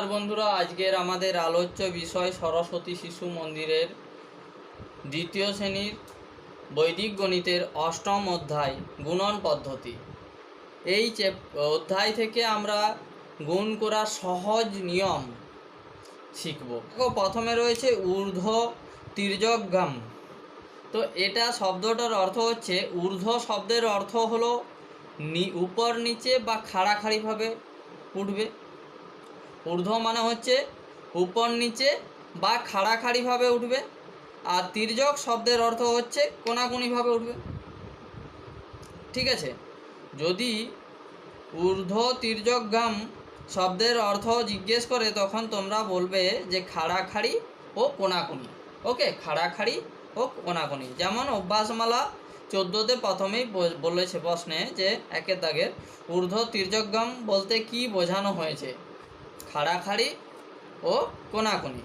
নমস্কার বন্ধুরা, আজকের আমাদের আলোচ্য বিষয় সরস্বতী শিশু মন্দিরের দ্বিতীয় শ্রেণির বৈদিক গণিতের অষ্টম অধ্যায়, গুণন পদ্ধতি। এই অধ্যায় থেকে আমরা গুণ করার সহজ নিয়ম শিখব। প্রথমে রয়েছে ঊর্ধ্ব তির্যকগাম তো এটা শব্দটার অর্থ হচ্ছে, ঊর্ধ্ব শব্দের অর্থ হলো নি, উপর নিচে বা খাড়াখাড়িভাবে উঠবে। ঊর্ধ্ব মানে হচ্ছে উপর নিচে বা খাড়াখাড়িভাবে উঠবে। আর তির্যক শব্দের অর্থ হচ্ছে কোনাকুনিভাবে উঠবে। ঠিক আছে? যদি ঊর্ধ্ব তির্যক গাম শব্দের অর্থ জিজ্ঞেস করে, তখন তোমরা বলবে যে খাড়াখাড়ি ও কোনাকুনি ওকে? খাড়াখাড়ি ও কোনাকুনি যেমন অভ্যাসমালা চোদ্দোতে প্রথমেই বলেছে প্রশ্নে যে, একের দাগের ঊর্ধ্ব তির্যকগম বলতে কি বোঝানো হয়েছে? খাড়াখাড়ি ও কোনাকুনি।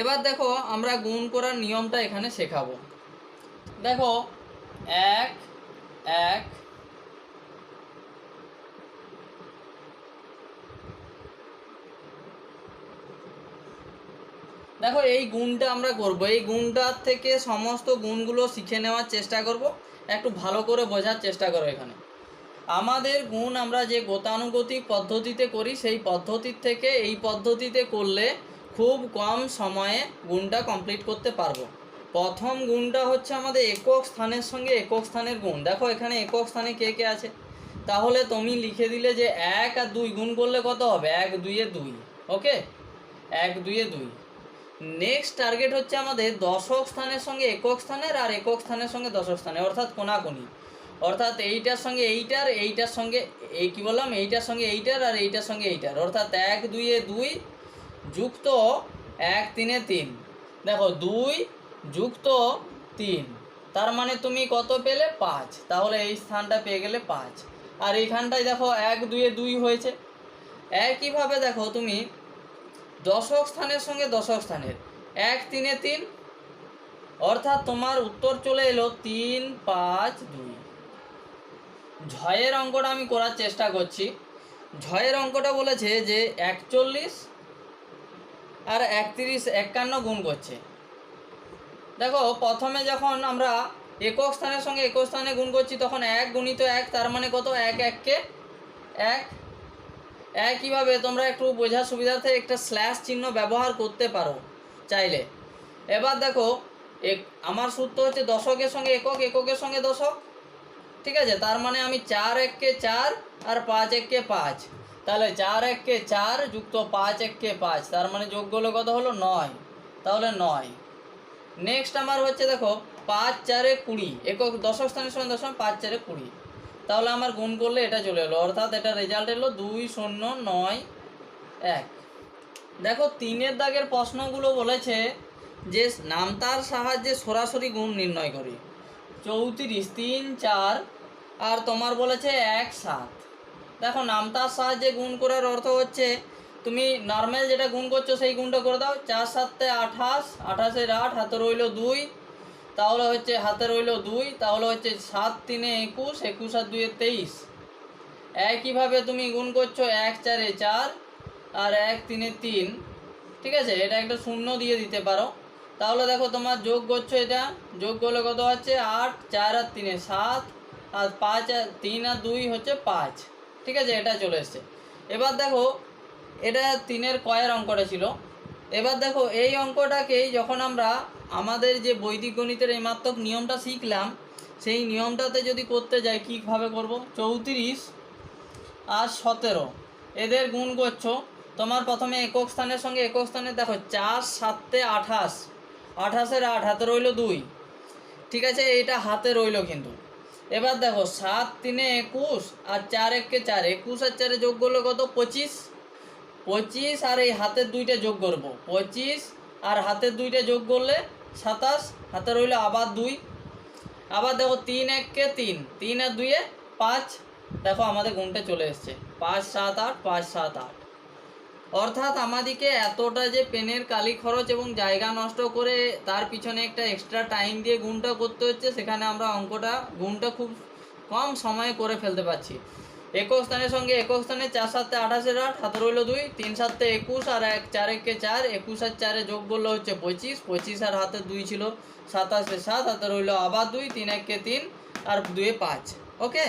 এবার দেখো আমরা গুণ করার নিয়মটা এখানে শেখাবো। দেখো, এক এক, দেখো এই গুণটা আমরা করব। এই গুণটার থেকে সমস্ত গুণগুলো শিখে নেওয়ার চেষ্টা করব। একটু ভালো করে বোঝার চেষ্টা করো এখানে। আমাদের গুণ আমরা যে গতানুগতিক পদ্ধতিতে করি, সেই পদ্ধতির থেকে এই পদ্ধতিতে করলে খুব কম সময়ে গুণটা কমপ্লিট করতে পারব। প্রথম গুণটা হচ্ছে আমাদের একক স্থানের সঙ্গে একক স্থানের গুণ। দেখো এখানে একক স্থানে কে কে আছে? তাহলে তুমি লিখে দিলে যে এক আর দুই গুণ করলে কত হবে? এক দুইয়ে দুই, ওকে? এক দুইয়ে দুই। নেক্সট টার্গেট হচ্ছে আমাদের দশক স্থানের সঙ্গে একক স্থানের আর একক স্থানের সঙ্গে দশক স্থানের, অর্থাৎ কোনাকুনি। অর্থাৎ এইটার সঙ্গে এইটার এইটার সঙ্গে এই কি বললাম? এইটার সঙ্গে এইটার আর এইটার সঙ্গে এইটার। অর্থাৎ এক দুইয়ে দুই যুক্ত এক, তিনে, তিন। দেখো, দুই যুক্ত তিন। তার মানে তুমি কত পেলে? পাঁচ। তাহলে এই স্থানটা পেয়ে গেলে পাঁচ। আর এইখানটায় দেখো, এক দুইয়ে দুই হয়েছে। একইভাবে দেখো তুমি দশক স্থানের সঙ্গে দশক স্থানের। এক, তিনে, তিন। অর্থাৎ তোমার উত্তর চলে এলো তিন, পাঁচ, দুই। ঝয়ের অঙ্কটা আমি করার চেষ্টা করছি। ঝয়ের অঙ্কটা বলেছে যে একচল্লিশ আর একত্রিশ একান্ন গুণ করছে। দেখো, প্রথমে যখন আমরা একক স্থানের সঙ্গে একক স্থানে গুণ করছি, তখন এক গুণিত এক, তার মানে কত? এক এককে এক। একইভাবে তোমরা একটু বোঝার সুবিধার্থে একটা স্ল্যাশ চিহ্ন ব্যবহার করতে পারো চাইলে। এবার দেখো, এক আমার সূত্র হচ্ছে দশকের সঙ্গে একক, এককের সঙ্গে দশক। ঠিক আছে? তার মানে আমি চার এককে চার আর পাঁচ এককে পাঁচ। তাহলে চার এককে চার যুক্ত পাঁচ এককে পাঁচ, তার মানে যোগ করলে কত হলো? নয়। তাহলে নয়। নেক্সট আমার হচ্ছে দেখো, পাঁচ চারে কুড়ি, একক দশক স্থানের সঙ্গে দশম পাঁচ চারে কুড়ি। তাহলে আমার গুণ করলে এটা চলে এলো, অর্থাৎ এটা রেজাল্ট এলো দুই শূন্য নয় এক। দেখো, তিনের দাগের প্রশ্নগুলো বলেছে যে নামতার সাহায্যে সরাসরি গুণ নির্ণয় করি। চৌত্রিশ, তিন, চার, আর তোমার বলেছে এক, সাত। দেখো নামতার সাহায্যে গুণ করার অর্থ হচ্ছে, তুমি নর্মাল যেটা গুণ করছ সেই গুণটা করে দাও। চার, সাতে আঠাশ, আঠাশের আট, হাতে রইল দুই। তাহলে হচ্ছে হাতে রইল দুই, তাহলে হচ্ছে সাত, তিনে একুশ একুশ আর দুয়ে তেইশ। একইভাবে তুমি গুণ করছ এক, চারে চার, আর এক, তিনে তিন। ঠিক আছে? এটা একটা শূন্য দিয়ে দিতে পারো। তাহলে দেখো তোমার যোগ করছ এটা। যোগ করলে কত হচ্ছে আট, চার আর তিনে সাত। আর পাঁচ আর তিন আর দুই হচ্ছে পাঁচ। ঠিক আছে, এটা চলে এসছে। এবার দেখো, এটা তিনের কয়ের অঙ্কটা ছিল। এবার দেখো, এই অঙ্কটাকেই যখন আমরা আমাদের যে বৈদিক গণিতের এই মাত্রক নিয়মটা শিখলাম, সেই নিয়মটাতে যদি করতে যাই, কীভাবে করব? চৌত্রিশ আর সতেরো। এদের গুণ করছ। তোমার প্রথমে একক স্থানের সঙ্গে একক স্থানে দেখো, চার, সাতে, আঠাশ। আঠাশের আট, হাতে রইল দুই। ঠিক আছে এটা হাতে রইল কিন্তু। এবার দেখো, সাত, তিনে একুশ আর চার এককে চার। একুশ আর চারে যোগ করলে কত? পঁচিশ। পঁচিশ আর এই হাতের দুইটা যোগ করব। পঁচিশ আর হাতের দুইটা যোগ করলে সাতাশ। হাতে রইল আবার দুই। আবার দেখো, তিন এককে তিন। তিন আর দুইয়ে পাঁচ। দেখো, আমাদের গুণটা চলে এসছে। পাঁচ, সাত, আট, পাঁচ, সাত, আট। অর্থাৎ আমাদেরকে এতটা যে পেনের কালি খরচ এবং জায়গা নষ্ট করে তার পিছনে একটা এক্সট্রা টাইম দিয়ে গুণটা করতে হচ্ছে, সেখানে আমরা অঙ্কটা, গুণটা খুব কম সময়ে করে ফেলতে পারছি। একক স্থানের সঙ্গে একক স্থানে চার সাতে আঠাশের আট হাতে রইল দুই, তিন সাতে একুশ, আর এক চার একে চার, একুশ আর চারে যোগ করলে হচ্ছে পঁচিশ পঁচিশ আর হাতে দুই ছিল সাতাশে সাত, হাতে রইল আবার দুই, তিন একে তিন, আর দুয়ে পাঁচ ওকে